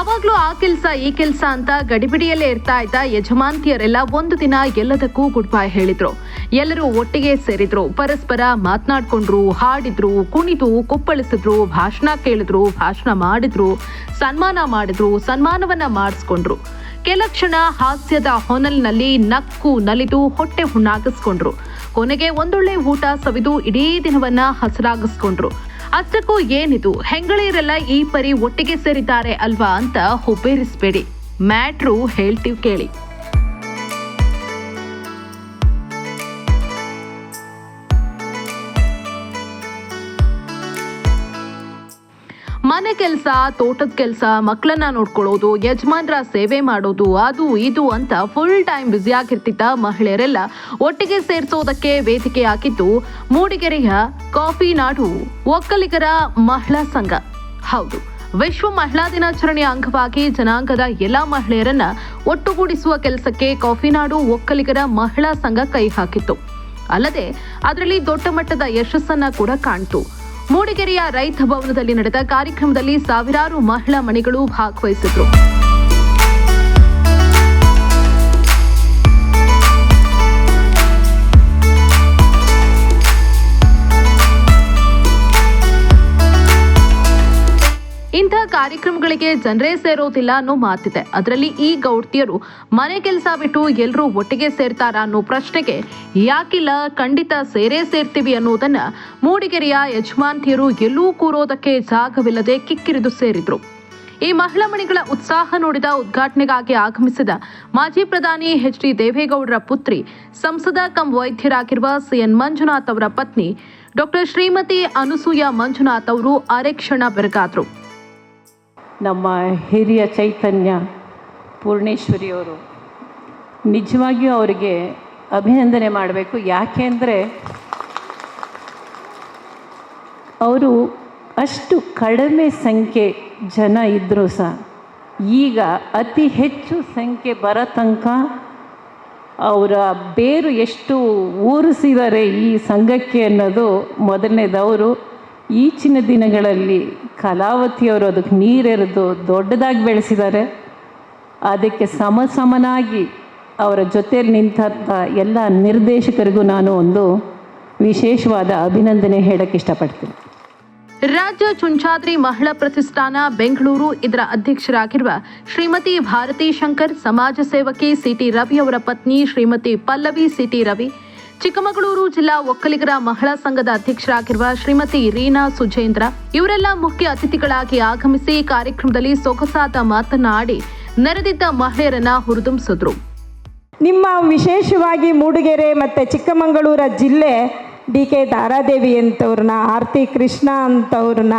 ಯಾವಾಗ್ಲೂ ಆ ಕೆಲ್ಸ, ಈ ಕೆಲ್ಸ ಅಂತ ಗಡಿಬಿಡಿಯಲ್ಲೇ ಇರ್ತಾ ಇದ್ದ ಯಜಮಾಂತಿಯರೆಲ್ಲ ಒಂದು ದಿನ ಎಲ್ಲದಕ್ಕೂ ಗುಡ್ ಬೈ ಹೇಳಿದ್ರು. ಎಲ್ಲರೂ ಒಟ್ಟಿಗೆ ಸೇರಿದ್ರು. ಪರಸ್ಪರ ಮಾತನಾಡ್ಕೊಂಡ್ರು, ಹಾಡಿದ್ರು, ಕುಣಿದು, ಕುಪ್ಪಳಿಸಿದ್ರು, ಭಾಷಣ ಕೇಳಿದ್ರು, ಭಾಷಣ ಮಾಡಿದ್ರು, ಸನ್ಮಾನ ಮಾಡಿದ್ರು, ಸನ್ಮಾನವನ್ನ ಮಾಡಿಸ್ಕೊಂಡ್ರು. ಕೆಲ ಕ್ಷಣ ಹಾಸ್ಯದ ಹೊನಲ್ನಲ್ಲಿ ನಕ್ಕು ನಲಿದು ಹೊಟ್ಟೆ ಹುಣ್ಣಾಗಿಸ್ಕೊಂಡ್ರು. ಕೊನೆಗೆ ಒಂದೊಳ್ಳೆ ಊಟ ಸವಿದು ಇಡೀ ದಿನವನ್ನ ಹಸರಾಗಿಸ್ಕೊಂಡ್ರು. ಅಷ್ಟಕ್ಕೂ ಏನಿದು? ಹೆಂಗಳೀರೆಲ್ಲ ಈ ಪರಿ ಒಟ್ಟಿಗೆ ಸೇರಿದ್ದಾರೆ ಅಲ್ವಾ ಅಂತ ಹುಬ್ಬೇರಿಸ್ಬೇಡಿ. ಮ್ಯಾಟ್ರು ಹೇಳ್ತೀವಿ ಕೇಳಿ. ಮನೆ ಕೆಲಸ, ತೋಟದ ಕೆಲಸ ಮಕ್ಕಳನ್ನ ನೋಡ್ಕೊಳ್ಳೋದು, ಯಜಮಾನ್ರ ಸೇವೆ ಮಾಡೋದು, ಅದು ಇದು ಅಂತ ಫುಲ್ ಟೈಮ್ ಬ್ಯುಸಿ ಆಗಿರ್ತಿದ್ದ ಮಹಿಳೆಯರೆಲ್ಲ ಒಟ್ಟಿಗೆ ಸೇರಿಸೋದಕ್ಕೆ ವೇದಿಕೆ ಹಾಕಿದ್ದು ಮೂಡಿಗೆರೆಯ ಕಾಫಿ ನಾಡು, ಒಕ್ಕಲಿಗರ ಮಹಿಳಾ ಸಂಘ. ಹೌದು, ವಿಶ್ವ ಮಹಿಳಾ ದಿನಾಚರಣೆಯ ಅಂಗವಾಗಿ ಜನಾಂಗದ ಎಲ್ಲಾ ಮಹಿಳೆಯರನ್ನ ಒಟ್ಟುಗೂಡಿಸುವ ಕೆಲಸಕ್ಕೆ ಕಾಫಿನಾಡು ಒಕ್ಕಲಿಗರ ಮಹಿಳಾ ಸಂಘ ಕೈ ಹಾಕಿತ್ತು. ಅಲ್ಲದೆ, ಅದರಲ್ಲಿ ದೊಡ್ಡ ಮಟ್ಟದ ಯಶಸ್ಸನ್ನ ಕೂಡ ಕಾಣ್ತು. ಮೂಡಿಗೆರೆಯ ರೈತ ಭವನದಲ್ಲಿ ನಡೆದ ಕಾರ್ಯಕ್ರಮದಲ್ಲಿ ಸಾವಿರಾರು ಮಹಿಳಾ ಮಣಿಗಳು ಭಾಗವಹಿಸಿದ್ರು. ಕಾರ್ಯಕ್ರಮಗಳಿಗೆ ಜನರೇ ಸೇರೋದಿಲ್ಲ ಅನ್ನೋ ಮಾತಿದೆ. ಅದರಲ್ಲಿ ಈ ಗೌಡ್ತಿಯರು ಮನೆ ಕೆಲಸ ಬಿಟ್ಟು ಎಲ್ಲರೂ ಒಟ್ಟಿಗೆ ಸೇರ್ತಾರ ಅನ್ನೋ ಪ್ರಶ್ನೆಗೆ ಯಾಕಿಲ್ಲ, ಖಂಡಿತ ಸೇರೇ ಸೇರ್ತೀವಿ ಅನ್ನೋದನ್ನ ಮೂಡಿಗೆರೆಯ ಯಜಮಾನ್ತಿಯರು ಎಲ್ಲೂ ಕೂರೋದಕ್ಕೆ ಜಾಗವಿಲ್ಲದೆ ಕಿಕ್ಕಿರಿದು ಸೇರಿದ್ರು. ಈ ಮಹಿಳಾ ಮಣಿಗಳ ಉತ್ಸಾಹ ನೋಡಿದ ಉದ್ಘಾಟನೆಗಾಗಿ ಆಗಮಿಸಿದ ಮಾಜಿ ಪ್ರಧಾನಿ ಎಚ್ ಡಿ ದೇವೇಗೌಡರ ಪುತ್ರಿ, ಸಂಸದ ಕಂ ವೈದ್ಯರಾಗಿರುವ ಸಿಎನ್ ಮಂಜುನಾಥ್ ಅವರ ಪತ್ನಿ ಡಾಕ್ಟರ್ ಶ್ರೀಮತಿ ಅನುಸೂಯ ಮಂಜುನಾಥ್ ಅವರು ಅರೆಕ್ಷಣ ಬೆರಗಾದ್ರು. ನಮ್ಮ ಹಿರಿಯ ಚೈತನ್ಯ ಪೂರ್ಣೇಶ್ವರಿಯವರು ನಿಜವಾಗಿಯೂ ಅವರಿಗೆ ಅಭಿನಂದನೆ ಮಾಡಬೇಕು. ಯಾಕೆಂದರೆ ಅವರು ಅಷ್ಟು ಕಡಿಮೆ ಸಂಖ್ಯೆ ಜನ ಇದ್ದರೂ ಸಹ ಈಗ ಅತಿ ಹೆಚ್ಚು ಸಂಖ್ಯೆ ಬರೋ ತನಕ ಅವರ ಬೇರು ಎಷ್ಟು ಊರಿಸಿದ್ದಾರೆ ಈ ಸಂಘಕ್ಕೆ ಅನ್ನೋದು ಮೊದಲನೇದವರು ಈಚಿನ ದಿನಗಳಲ್ಲಿ ಕಲಾವತಿಯವರು ಅದಕ್ಕೆ ನೀರೆರೆದು ದೊಡ್ಡದಾಗಿ ಬೆಳೆಸಿದ್ದಾರೆ. ಅದಕ್ಕೆ ಸಮಸಮನಾಗಿ ಅವರ ಜೊತೆಯಲ್ಲಿ ನಿಂತಹ ಎಲ್ಲ ನಿರ್ದೇಶಕರಿಗೂ ನಾನು ಒಂದು ವಿಶೇಷವಾದ ಅಭಿನಂದನೆ ಹೇಳಕ್ಕೆ ಇಷ್ಟಪಡ್ತೀನಿ. ರಾಜ್ಯ ಚುಂಚಾದ್ರಿ ಮಹಿಳಾ ಪ್ರತಿಷ್ಠಾನ ಬೆಂಗಳೂರು, ಇದರ ಅಧ್ಯಕ್ಷರಾಗಿರುವ ಶ್ರೀಮತಿ ಭಾರತಿ ಶಂಕರ್, ಸಮಾಜ ಸೇವಕಿ ಸಿಟಿ ರವಿ ಅವರ ಪತ್ನಿ ಶ್ರೀಮತಿ ಪಲ್ಲವಿ ಸಿಟಿ ರವಿ ಚಿಕ್ಕಮಗಳೂರು ಜಿಲ್ಲಾ ಒಕ್ಕಲಿಗರ ಮಹಿಳಾ ಸಂಘದ ಅಧ್ಯಕ್ಷರಾಗಿರುವ ಶ್ರೀಮತಿ ರೀನಾ ಸುಜೇಂದ್ರ ಇವರೆಲ್ಲ ಮುಖ್ಯ ಅತಿಥಿಗಳಾಗಿ ಆಗಮಿಸಿ ಕಾರ್ಯಕ್ರಮದಲ್ಲಿ ಸೊಗಸಾದ ಮಾತನಾಡಿ ನೆರೆದಿದ್ದ ಮಹಿಳೆಯರನ್ನ ಹುರಿದುಂಬಿಸಿದ್ರು. ನಿಮ್ಮ ವಿಶೇಷವಾಗಿ ಮೂಡಿಗೆರೆ ಮತ್ತು ಚಿಕ್ಕಮಗಳೂರ ಜಿಲ್ಲೆ ಡಿ ಕೆ ದಾರಾದೇವಿ ಅಂತವ್ರನ್ನ ಆರ್ತಿ ಕೃಷ್ಣ ಅಂತವ್ರನ್ನ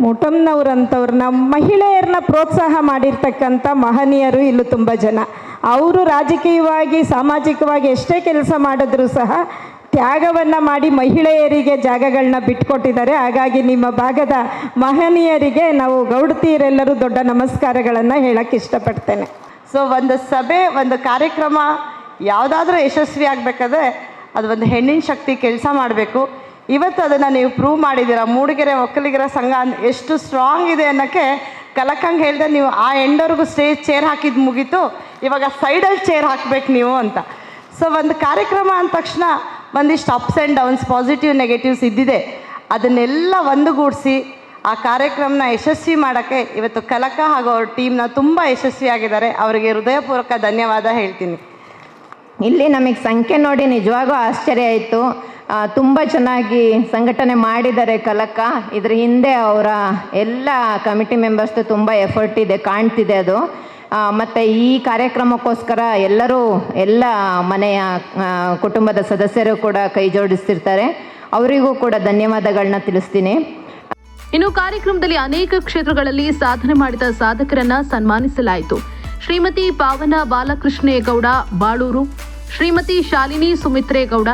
ಮುಟಮ್ನವ್ರಂಥವ್ರನ್ನ ಮಹಿಳೆಯರನ್ನ ಪ್ರೋತ್ಸಾಹ ಮಾಡಿರ್ತಕ್ಕಂಥ ಮಹನೀಯರು ಇಲ್ಲೂ ತುಂಬ ಜನ. ಅವರು ರಾಜಕೀಯವಾಗಿ, ಸಾಮಾಜಿಕವಾಗಿ ಎಷ್ಟೇ ಕೆಲಸ ಮಾಡಿದ್ರೂ ಸಹ ತ್ಯಾಗವನ್ನು ಮಾಡಿ ಮಹಿಳೆಯರಿಗೆ ಜಾಗಗಳನ್ನ ಬಿಟ್ಕೊಟ್ಟಿದ್ದಾರೆ. ಹಾಗಾಗಿ ನಿಮ್ಮ ಭಾಗದ ಮಹನೀಯರಿಗೆ ನಾವು ಗೌಡತಿಯರೆಲ್ಲರೂ ದೊಡ್ಡ ನಮಸ್ಕಾರಗಳನ್ನು ಹೇಳಕ್ಕೆ ಇಷ್ಟಪಡ್ತೇನೆ. ಸೊ ಒಂದು ಸಭೆ, ಒಂದು ಕಾರ್ಯಕ್ರಮ ಯಾವುದಾದ್ರೂ ಯಶಸ್ವಿ ಆಗಬೇಕಾದ್ರೆ ಅದು ಒಂದು ಹೆಣ್ಣಿನ ಶಕ್ತಿ ಕೆಲಸ ಮಾಡಬೇಕು. ಇವತ್ತು ಅದನ್ನು ನೀವು ಪ್ರೂವ್ ಮಾಡಿದ್ದೀರಾ? ಮೂಡಿಗೆರೆ ಒಕ್ಕಲಿಗರ ಸಂಘ ಎಷ್ಟು ಸ್ಟ್ರಾಂಗ್ ಇದೆ ಅನ್ನೋಕ್ಕೆ ಕಲಕಂಗೆ ಹೇಳಿದೆ ನೀವು ಆ ಎಂಡವ್ರಿಗೂ ಸ್ಟೇಜ್ ಚೇರ್ ಹಾಕಿದ್ದು ಮುಗೀತು. ಇವಾಗ ಸೈಡಲ್ಲಿ ಚೇರ್ ಹಾಕ್ಬೇಕು ನೀವು ಅಂತ. ಸೊ ಒಂದು ಕಾರ್ಯಕ್ರಮ ಅಂದ ತಕ್ಷಣ ಒಂದಿಷ್ಟು ups and downs positive negatives ಇದ್ದಿದೆ. ಅದನ್ನೆಲ್ಲ ಒಂದುಗೂಡಿಸಿ ಆ ಕಾರ್ಯಕ್ರಮನ ಯಶಸ್ವಿ ಮಾಡೋಕ್ಕೆ ಇವತ್ತು ಕಲಕ ಹಾಗೂ ಅವ್ರ ಟೀಮ್ನ ತುಂಬ ಯಶಸ್ವಿಯಾಗಿದ್ದಾರೆ. ಅವರಿಗೆ ಹೃದಯಪೂರ್ವಕ ಧನ್ಯವಾದ ಹೇಳ್ತೀನಿ. ಇಲ್ಲಿ ನಮಗೆ ಸಂಖ್ಯೆ ನೋಡಿ ನಿಜವಾಗೂ ಆಶ್ಚರ್ಯ ಆಯಿತು. ತುಂಬ ಚೆನ್ನಾಗಿ ಸಂಘಟನೆ ಮಾಡಿದ್ದಾರೆ ಕಲಕ. ಇದ್ರ ಹಿಂದೆ ಅವರ ಎಲ್ಲ ಕಮಿಟಿ ಮೆಂಬರ್ಸ್ದು ತುಂಬ ಎಫರ್ಟ್ ಇದೆ, ಕಾಣ್ತಿದೆ ಅದು. ಮತ್ತು ಈ ಕಾರ್ಯಕ್ರಮಕ್ಕೋಸ್ಕರ ಎಲ್ಲರೂ ಎಲ್ಲ ಮನೆಯ ಕುಟುಂಬದ ಸದಸ್ಯರು ಕೂಡ ಕೈ ಜೋಡಿಸ್ತಿರ್ತಾರೆ. ಅವರಿಗೂ ಕೂಡ ಧನ್ಯವಾದಗಳನ್ನ ತಿಳಿಸ್ತೀನಿ. ಇನ್ನು ಕಾರ್ಯಕ್ರಮದಲ್ಲಿ ಅನೇಕ ಕ್ಷೇತ್ರಗಳಲ್ಲಿ ಸಾಧನೆ ಮಾಡಿದ ಸಾಧಕರನ್ನ ಸನ್ಮಾನಿಸಲಾಯಿತು. Shrimati Pavana Balakrishnegowda, Balur. Shrimati Shalini Sumitregowda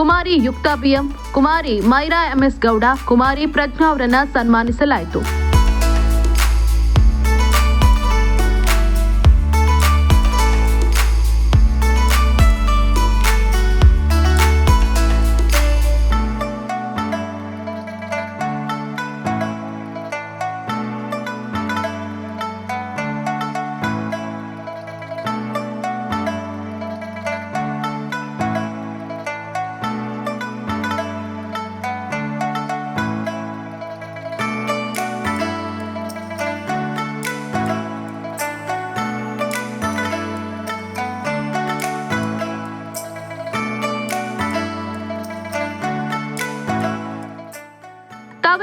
Kumari Yukta B M Kumari Myra M S Gowda Kumari Pragya ಅವರನ್ನ ಸನ್ಮಾನಿಸಲಾಯಿತು.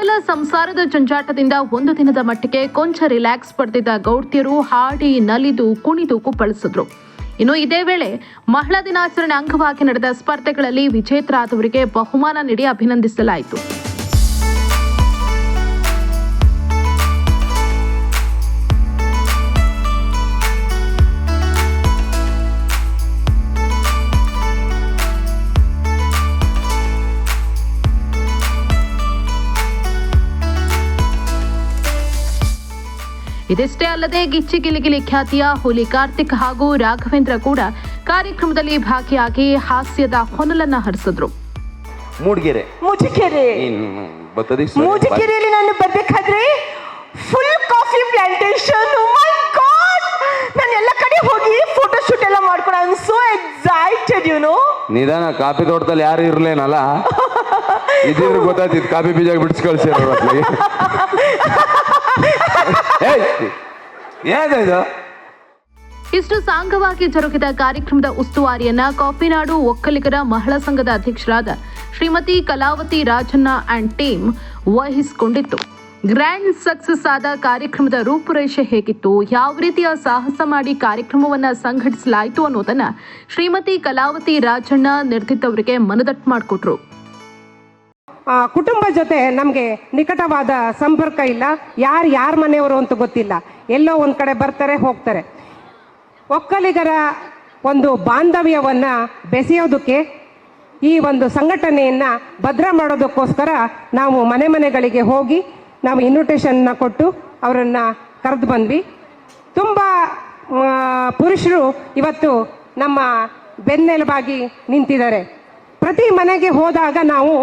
ಸಂಸಾರದ ಜಂಜಾಟದಿಂದ ಒಂದು ದಿನದ ಮಟ್ಟಿಗೆ ಕೊಂಚ ರಿಲ್ಯಾಕ್ಸ್ ಪಡೆದಿದ್ದ ಗೌಡ್ತಿಯರು ಹಾಡಿ ನಲಿದು ಕುಣಿದು ಕುಪ್ಪಳಿಸಿದ್ರು. ಇನ್ನು ಇದೇ ವೇಳೆ ಮಹಿಳಾ ದಿನಾಚರಣೆ ಅಂಗವಾಗಿ ನಡೆದ ಸ್ಪರ್ಧೆಗಳಲ್ಲಿ ವಿಜೇತರಾದವರಿಗೆ ಬಹುಮಾನ ನೀಡಿ ಅಭಿನಂದಿಸಲಾಯಿತು. ಇದಿಷ್ಟೇ ಅಲ್ಲದೆ ಗಿಚ್ಚಿ ಗಿಲಿಗಿಲಿ ಖ್ಯಾತಿಯ ಹುಲಿ ಕಾರ್ತಿಕ್ ಹಾಗೂ ರಾಘವೇಂದ್ರ ಕೂಡ ಕಾರ್ಯಕ್ರಮದಲ್ಲಿ ಭಾಗಿಯಾಗಿ ಹಾಸ್ಯದ ಹೊನಲನ್ನ ಹರಿಸಿದ್ರು. ಮೂಡಿಗೆರೆ. ಮುಜಿಕೆರೆ. ಮೂಜಿಕೆರೆಯಲ್ಲಿ ನಾನು ಬರ್ಬೇಕಾದ್ರೆ full coffee plantation my god ನಾನು ಎಲ್ಲ ಕಡೆ ಹೋಗಿ ಫೋಟೋ ಶೂಟ್ ಎಲ್ಲ ಮಾಡ್ಕೊಂಡು I am so excited you know ನಿಧಾನ ಕಾಫಿ ತೋಟದಲ್ಲಿ ಯಾರು ಇರ್ಲೇನಲ್ಲ? ಇದ್ರು ಗೊತ್ತಾಯ್ತಿತ್ತು ಕಾಫಿ ಬೀಜ ಬಿಡಿಸ್ ಕಳ್ಸಿರೋ ಇಷ್ಟು ಸಾಂಗವಾಗಿ ಜರುಗಿದ ಕಾರ್ಯಕ್ರಮದ ಉಸ್ತುವಾರಿಯನ್ನ ಕಾಫಿನಾಡು ಒಕ್ಕಲಿಗರ ಮಹಿಳಾ ಸಂಘದ ಅಧ್ಯಕ್ಷರಾದ ಶ್ರೀಮತಿ ಕಲಾವತಿ ರಾಜಣ್ಣ ಅಂಡ್ ಟೀಮ್ ವಹಿಸಿಕೊಂಡಿತ್ತು. ಗ್ರ್ಯಾಂಡ್ ಸಕ್ಸಸ್ ಆದ ಕಾರ್ಯಕ್ರಮದ ರೂಪುರೇಷೆ ಹೇಗಿತ್ತು, ಯಾವ ರೀತಿಯ ಸಾಹಸ ಮಾಡಿ ಕಾರ್ಯಕ್ರಮವನ್ನು ಸಂಘಟಿಸಲಾಯಿತು ಅನ್ನೋದನ್ನ ಶ್ರೀಮತಿ ಕಲಾವತಿ ರಾಜಣ್ಣ ನಿರ್ದಿದ್ದವರಿಗೆ ಮನದಟ್ಟು ಮಾಡಿಕೊಟ್ರು. ಕುಟುಂಬ ಜೊತೆ ನಮಗೆ ನಿಕಟವಾದ ಸಂಪರ್ಕ ಇಲ್ಲ. ಯಾರು ಯಾರ ಮನೆಯವರು ಅಂತ ಗೊತ್ತಿಲ್ಲ. ಎಲ್ಲೋ ಒಂದು ಕಡೆ ಬರ್ತಾರೆ, ಹೋಗ್ತಾರೆ. ಒಕ್ಕಲಿಗರ ಒಂದು ಬಾಂಧವ್ಯವನ್ನು ಬೆಸೆಯೋದಕ್ಕೆ ಈ ಒಂದು ಸಂಘಟನೆಯನ್ನು ಭದ್ರ ಮಾಡೋದಕ್ಕೋಸ್ಕರ ನಾವು ಮನೆ ಮನೆಗಳಿಗೆ ಹೋಗಿ ನಾವು ಇನ್ವಿಟೇಷನ್ನ ಕೊಟ್ಟು ಅವರನ್ನು ಕರೆದು ಬಂದ್ವಿ. ತುಂಬ ಪುರುಷರು ಇವತ್ತು ನಮ್ಮ ಬೆನ್ನೆಲುಬಾಗಿ ನಿಂತಿದ್ದಾರೆ. ಪ್ರತಿ ಮನೆಗೆ ಹೋದಾಗ ನಾವು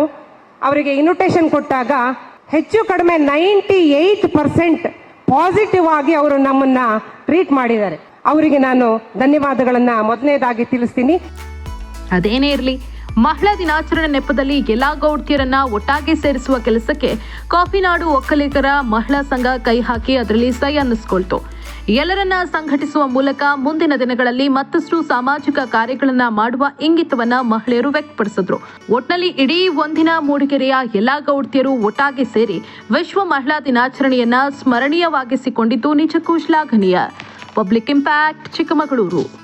ಅವರಿಗೆ ಇನ್ವಿಟೇಷನ್ ಕೊಟ್ಟಾಗ ಹೆಚ್ಚು ಕಡಿಮೆ ನೈಂಟಿ ಏಯ್ಟ್ ಪರ್ಸೆಂಟ್ ಪಾಸಿಟಿವ್ ಆಗಿ ಅವರು ನಮ್ಮನ್ನ ಟ್ರೀಟ್ ಮಾಡಿದ್ದಾರೆ. ಅವರಿಗೆ ನಾನು ಧನ್ಯವಾದಗಳನ್ನು ಮೊದಲನೇದಾಗಿ ತಿಳಿಸ್ತೀನಿ. ಅದೇನೇ ಇರಲಿ ಮಹಿಳಾ ದಿನಾಚರಣೆ ನೆಪದಲ್ಲಿ ಎಲ್ಲಾ ಗೌಡ್ತಿಯರನ್ನ ಒಟ್ಟಾಗಿ ಸೇರಿಸುವ ಕೆಲಸಕ್ಕೆ ಕಾಫಿನಾಡು ಒಕ್ಕಲಿಗರ ಮಹಿಳಾ ಸಂಘ ಕೈ ಹಾಕಿ ಅದರಲ್ಲಿ ಸೈ ಅನ್ನಿಸ್ಕೊಳ್ತು. ಎಲ್ಲರನ್ನ ಸಂಘಟಿಸುವ ಮೂಲಕ ಮುಂದಿನ ದಿನಗಳಲ್ಲಿ ಮತ್ತಷ್ಟು ಸಾಮಾಜಿಕ ಕಾರ್ಯಗಳನ್ನ ಮಾಡುವ ಇಂಗಿತವನ್ನ ಮಹಿಳೆಯರು ವ್ಯಕ್ತಪಡಿಸಿದ್ರು. ಒಟ್ನಲ್ಲಿ ಇಡೀ ಒಂದಿನ ಮೂಡಿಗೆರೆಯ ಎಲ್ಲಾ ಗೌಡ್ತಿಯರು ಒಟ್ಟಾಗಿ ಸೇರಿ ವಿಶ್ವ ಮಹಿಳಾ ದಿನಾಚರಣೆಯನ್ನ ಸ್ಮರಣೀಯವಾಗಿಸಿಕೊಂಡಿದ್ದು ನಿಜಕ್ಕೂ ಶ್ಲಾಘನೀಯ. Public impact Chikkamagaluru.